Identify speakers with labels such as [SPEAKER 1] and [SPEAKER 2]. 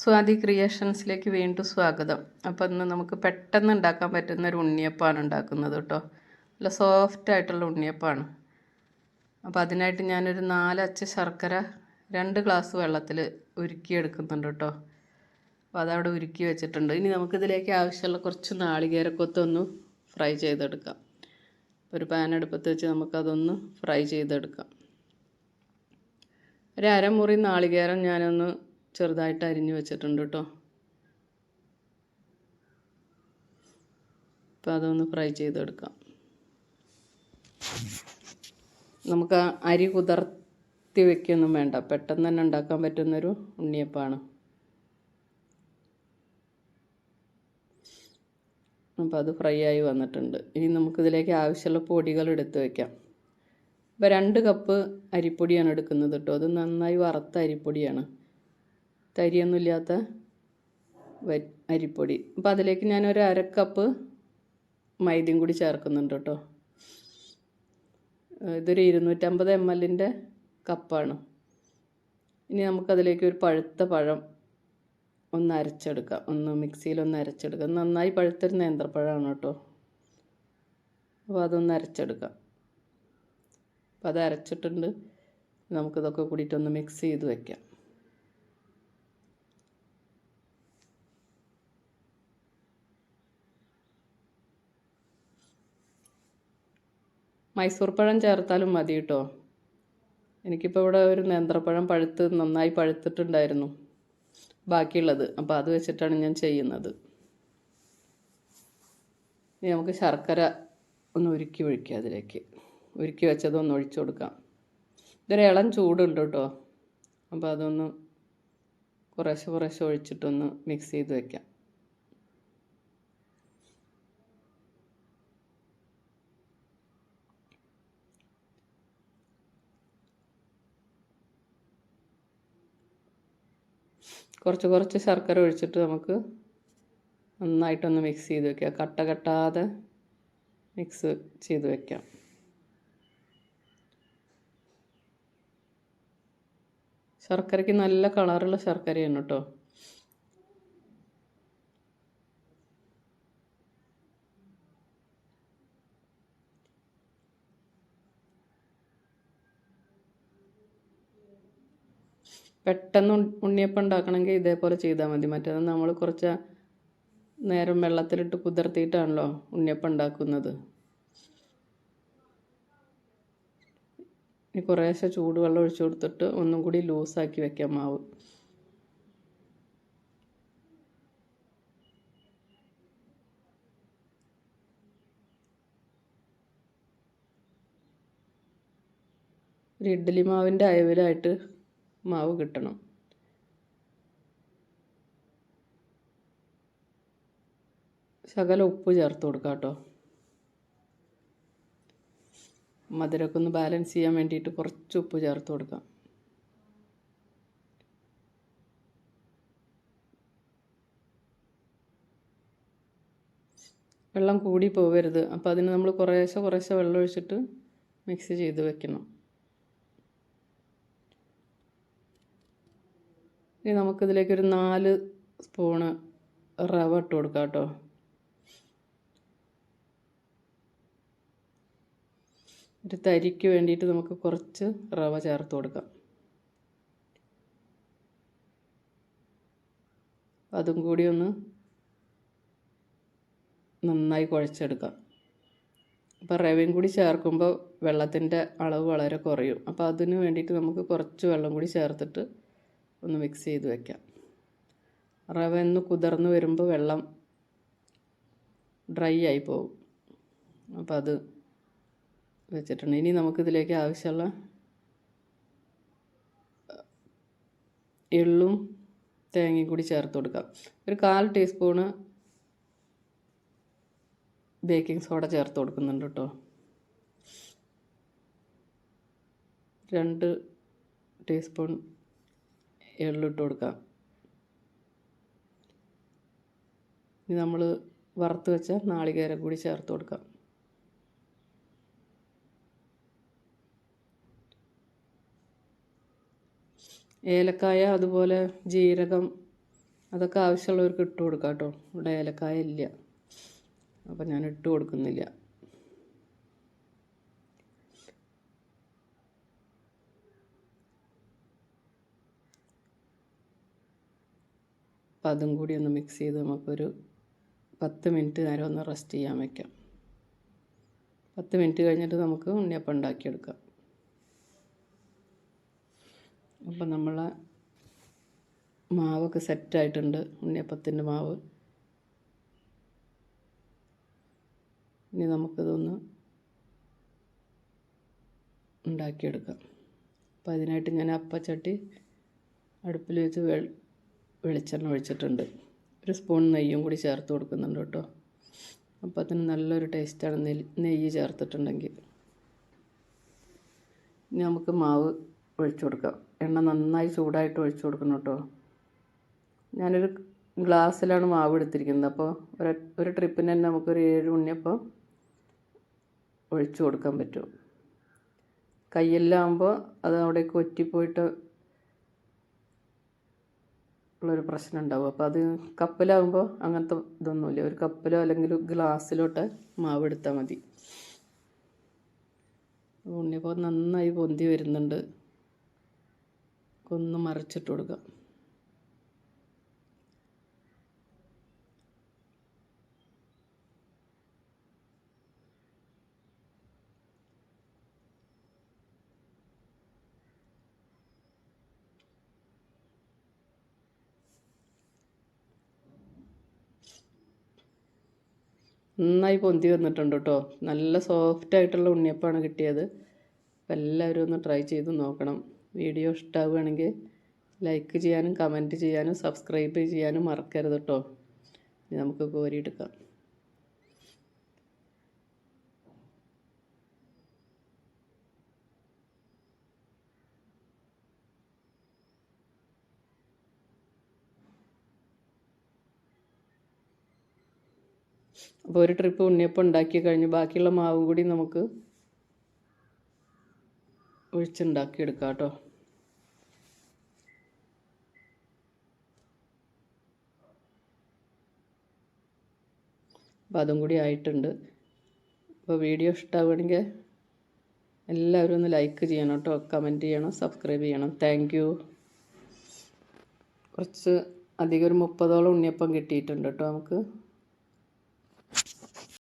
[SPEAKER 1] സ്വാതി ക്രിയേഷൻസിലേക്ക് വീണ്ടും സ്വാഗതം. അപ്പോൾ ഇന്ന് നമുക്ക് പെട്ടെന്ന് ഉണ്ടാക്കാൻ പറ്റുന്ന ഒരു ഉണ്ണിയപ്പമാണ് ഉണ്ടാക്കുന്നത് കേട്ടോ. നല്ല സോഫ്റ്റ് ആയിട്ടുള്ള ഉണ്ണിയപ്പമാണ്. അപ്പോൾ അതിനായിട്ട് ഞാനൊരു നാലച്ച ശർക്കര രണ്ട് ഗ്ലാസ് വെള്ളത്തിൽ ഉരുക്കി എടുക്കുന്നുണ്ട് കേട്ടോ. അപ്പോൾ അതവിടെ ഉരുക്കി വെച്ചിട്ടുണ്ട്. ഇനി നമുക്കിതിലേക്ക് ആവശ്യമുള്ള കുറച്ച് നാളികേരക്കൊത്തൊന്ന് ഫ്രൈ ചെയ്തെടുക്കാം. ഒരു പാൻ അടുപ്പത്ത് വെച്ച് നമുക്കതൊന്ന് ഫ്രൈ ചെയ്തെടുക്കാം. ഒരു അരമുറി നാളികേരം ഞാനൊന്ന് ചെറുതായിട്ട് അരിഞ്ഞു വെച്ചിട്ടുണ്ട് കേട്ടോ അപ്പോൾ അതൊന്ന് ഫ്രൈ ചെയ്തെടുക്കാം. നമുക്ക് അരി കുതിർത്തി വെക്കൊന്നും വേണ്ട. പെട്ടെന്ന് തന്നെ ഉണ്ടാക്കാൻ പറ്റുന്നൊരു ഉണ്ണിയപ്പമാണ് അപ്പോൾ അത് ഫ്രൈ ആയി വന്നിട്ടുണ്ട്. ഇനി നമുക്കിതിലേക്ക് ആവശ്യമുള്ള പൊടികൾ എടുത്ത് വയ്ക്കാം ഇപ്പോൾ രണ്ട് കപ്പ് അരിപ്പൊടിയാണ് എടുക്കുന്നത് കേട്ടോ അത് നന്നായി വറുത്ത അരിപ്പൊടിയാണ്. തരിയൊന്നുമില്ലാത്ത അരിപ്പൊടി. അപ്പോൾ അതിലേക്ക് ഞാനൊരു അര കപ്പ് മൈദയും കൂടി ചേർക്കുന്നുണ്ട് കേട്ടോ. ഇതൊരു ഇരുന്നൂറ്റമ്പത് എം എല്ലിന്റെ കപ്പാണ്. ഇനി നമുക്കതിലേക്ക് ഒരു പഴുത്ത പഴം ഒന്ന് അരച്ചെടുക്കാം. ഒന്ന് മിക്സിയിൽ ഒന്ന് അരച്ചെടുക്കാം. നന്നായി പഴുത്തൊരു നേന്ത്രപ്പഴമാണ് കേട്ടോ. അപ്പോൾ അതൊന്ന് അരച്ചെടുക്കാം. അപ്പോൾ അത് അരച്ചിട്ടുണ്ട്. നമുക്കിതൊക്കെ കൂടിയിട്ടൊന്ന് മിക്സ് ചെയ്ത് വെക്കാം. മൈസൂർ പഴം ചേർത്താലും മതി കേട്ടോ എനിക്കിപ്പോൾ ഇവിടെ ഒരു നേന്ത്രപ്പഴം പഴുത്ത് നന്നായി പഴുത്തിട്ടുണ്ടായിരുന്നു. ബാക്കിയുള്ളത്. അപ്പോൾ അത് വെച്ചിട്ടാണ് ഞാൻ ചെയ്യുന്നത്. ഇനി നമുക്ക് ശർക്കര ഒന്ന് ഉരുക്കി ഒഴിക്കുക അതിലേക്ക്. ഉരുക്കി വെച്ചതൊന്ന് ഒഴിച്ചു കൊടുക്കാം. ഇതൊരു ഇളം ചൂടുണ്ട് കേട്ടോ അപ്പോൾ അതൊന്ന് കുറേശ്ശെ കുറേശ്ശെ ഒഴിച്ചിട്ടൊന്ന് മിക്സ് ചെയ്ത് വെക്കാം. കുറച്ച് കുറച്ച് ശർക്കര ഒഴിച്ചിട്ട് നമുക്ക് നന്നായിട്ടൊന്ന് മിക്സ് ചെയ്ത് വെക്കാം. കട്ട കട്ടാതെ മിക്സ് ചെയ്ത് വെക്കാം. ശർക്കരയ്ക്ക് നല്ല കളറുള്ള ശർക്കരയാണ് കേട്ടോ പെട്ടെന്ന് ഉണ്ണിയപ്പം ഉണ്ടാക്കണമെങ്കിൽ ഇതേപോലെ ചെയ്താൽ മതി. മറ്റേത് നമ്മൾ കുറച്ച് നേരം വെള്ളത്തിലിട്ട് കുതിർത്തിയിട്ടാണല്ലോ ഉണ്ണിയപ്പം ഉണ്ടാക്കുന്നത്. ഇനി കുറേശ്ശെ ചൂടുവെള്ളം ഒഴിച്ചു കൊടുത്തിട്ട് ഒന്നും കൂടി ലൂസാക്കി വെക്കാം മാവ്. ഒരു ഇഡ്ഡലി മാവിന്റെ അയവിലായിട്ട് മാവ് കിട്ടണം. ശകല ഉപ്പ് ചേർത്ത് കൊടുക്കാം കേട്ടോ. മധുരമൊക്കെ ഒന്ന് ബാലൻസ് ചെയ്യാൻ വേണ്ടിയിട്ട് കുറച്ച് ഉപ്പ് ചേർത്ത് കൊടുക്കാം. വെള്ളം കൂടി പോകരുത് അപ്പോൾ അതിന് നമ്മൾ കുറേശ്ശെ കുറേശ്ശെ വെള്ളം ഒഴിച്ചിട്ട് മിക്സ് ചെയ്ത് വെക്കണം. ഇനി നമുക്കിതിലേക്ക് ഒരു നാല് സ്പൂണ് റവ ഇട്ട് കൊടുക്കാം കേട്ടോ. ഒരു തരിക്ക് വേണ്ടിയിട്ട് നമുക്ക് കുറച്ച് റവ ചേർത്ത് കൊടുക്കാം. അതും കൂടി ഒന്ന് നന്നായി കുഴച്ചെടുക്കാം. അപ്പോൾ റവയും കൂടി ചേർക്കുമ്പോൾ വെള്ളത്തിന്റെ അളവ് വളരെ കുറയും. അപ്പോൾ അതിന് വേണ്ടിയിട്ട് നമുക്ക് കുറച്ച് വെള്ളം കൂടി ചേർത്തിട്ട് ഒന്ന് മിക്സ് ചെയ്ത് വെക്കാം. റവ ഒന്ന് കുതിർന്ന് വരുമ്പോൾ വെള്ളം ഡ്രൈ ആയി പോകും. അപ്പോൾ അത് വെച്ചിട്ടുണ്ട്. ഇനി നമുക്കിതിലേക്ക് ആവശ്യമുള്ള എള്ളും തേങ്ങയും കൂടി ചേർത്ത് കൊടുക്കാം. ഒരു കാൽ ടീസ്പൂണ് ബേക്കിംഗ് സോഡ ചേർത്ത് കൊടുക്കുന്നുണ്ട് കേട്ടോ രണ്ട് ടീസ്പൂൺ എള്ളിട്ട് കൊടുക്കാം. ഇനി നമ്മൾ വറുത്ത് വെച്ച നാളികേരം കൂടി ചേർത്ത് കൊടുക്കാം. ഏലക്കായ അതുപോലെ ജീരകം അതൊക്കെ ആവശ്യമുള്ളവർക്ക് ഇട്ട് കൊടുക്കാം കേട്ടോ ഇവിടെ ഏലക്കായ ഇല്ല. അപ്പം ഞാൻ ഇട്ട് കൊടുക്കുന്നില്ല. അപ്പം അതും കൂടി ഒന്ന് മിക്സ് ചെയ്ത് നമുക്കൊരു പത്ത് മിനിറ്റ് നേരം ഒന്ന് റെസ്റ്റ് ചെയ്യാൻ വയ്ക്കാം പത്ത് മിനിറ്റ് കഴിഞ്ഞിട്ട് നമുക്ക് ഉണ്ണിയപ്പം ഉണ്ടാക്കിയെടുക്കാം. അപ്പം നമ്മളെ മാവൊക്കെ സെറ്റായിട്ടുണ്ട് ഉണ്ണിയപ്പത്തിന്റെ മാവ്. ഇനി നമുക്കിതൊന്ന് ഉണ്ടാക്കിയെടുക്കാം. അപ്പോൾ അതിനായിട്ട് ഞാൻ അപ്പച്ചട്ടി അടുപ്പിൽ വെച്ച് വെളിച്ചെണ്ണ ഒഴിച്ചിട്ടുണ്ട്. ഒരു സ്പൂൺ നെയ്യും കൂടി ചേർത്ത് കൊടുക്കുന്നുണ്ട് കേട്ടോ. അപ്പോൾ അതിന് നല്ലൊരു ടേസ്റ്റാണ് നെല്ല് നെയ്യ് ചേർത്തിട്ടുണ്ടെങ്കിൽ. ഇനി നമുക്ക് മാവ് ഒഴിച്ചു കൊടുക്കാം. എണ്ണ നന്നായി ചൂടായിട്ട് ഒഴിച്ചു കൊടുക്കണം കേട്ടോ. ഞാനൊരു ഗ്ലാസ്സിലാണ് മാവ് എടുത്തിരിക്കുന്നത്. അപ്പോൾ ഒരു ട്രിപ്പിന് തന്നെ നമുക്കൊരു ഏഴ് ഉണ്ണിയപ്പം ഒഴിച്ചു കൊടുക്കാൻ പറ്റും. കയ്യെല്ലാം ആകുമ്പോൾ അത് അവിടേക്ക് ഒറ്റിപ്പോയിട്ട് ഉള്ളൊരു പ്രശ്നം ഉണ്ടാവും. അപ്പോൾ അത് കപ്പിലാകുമ്പോൾ അങ്ങനത്തെ ഇതൊന്നുമില്ല. ഒരു കപ്പിലോ അല്ലെങ്കിൽ ഗ്ലാസ്സിലോട്ട് മാവ് എടുത്താൽ മതി. ഉണ്ണിയപ്പോൾ നന്നായി പൊന്തി വരുന്നുണ്ട്. ഒന്ന് മറിച്ചിട്ട് കൊടുക്കാം. നന്നായി പൊന്തി വന്നിട്ടുണ്ട് കേട്ടോ. നല്ല സോഫ്റ്റ് ആയിട്ടുള്ള ഉണ്ണിയപ്പമാണ് കിട്ടിയത്. അപ്പോൾ എല്ലാവരും ഒന്ന് ട്രൈ ചെയ്ത് നോക്കണം. വീഡിയോ ഇഷ്ടമാവുകയാണെങ്കിൽ ലൈക്ക് ചെയ്യാനും കമന്റ് ചെയ്യാനും സബ്സ്ക്രൈബ് ചെയ്യാനും മറക്കരുത് കേട്ടോ. നമുക്ക് കോരിയെടുക്കാം അപ്പോൾ ഒരു ട്രിപ്പ് ഉണ്ണിയപ്പം ഉണ്ടാക്കി കഴിഞ്ഞ് ബാക്കിയുള്ള മാവും കൂടി നമുക്ക് ഒഴിച്ചുണ്ടാക്കിയെടുക്കാം കേട്ടോ അപ്പോൾ അതും കൂടി ആയിട്ടുണ്ട്. അപ്പോൾ വീഡിയോ ഇഷ്ടമാവുകയാണെങ്കിൽ എല്ലാവരും ഒന്ന് ലൈക്ക് ചെയ്യണം കേട്ടോ കമന്റ് ചെയ്യണം സബ്സ്ക്രൈബ് ചെയ്യണം. താങ്ക് യു കുറച്ച് അധികം ഒരു മുപ്പതോളം ഉണ്ണിയപ്പം കിട്ടിയിട്ടുണ്ട് കേട്ടോ നമുക്ക്.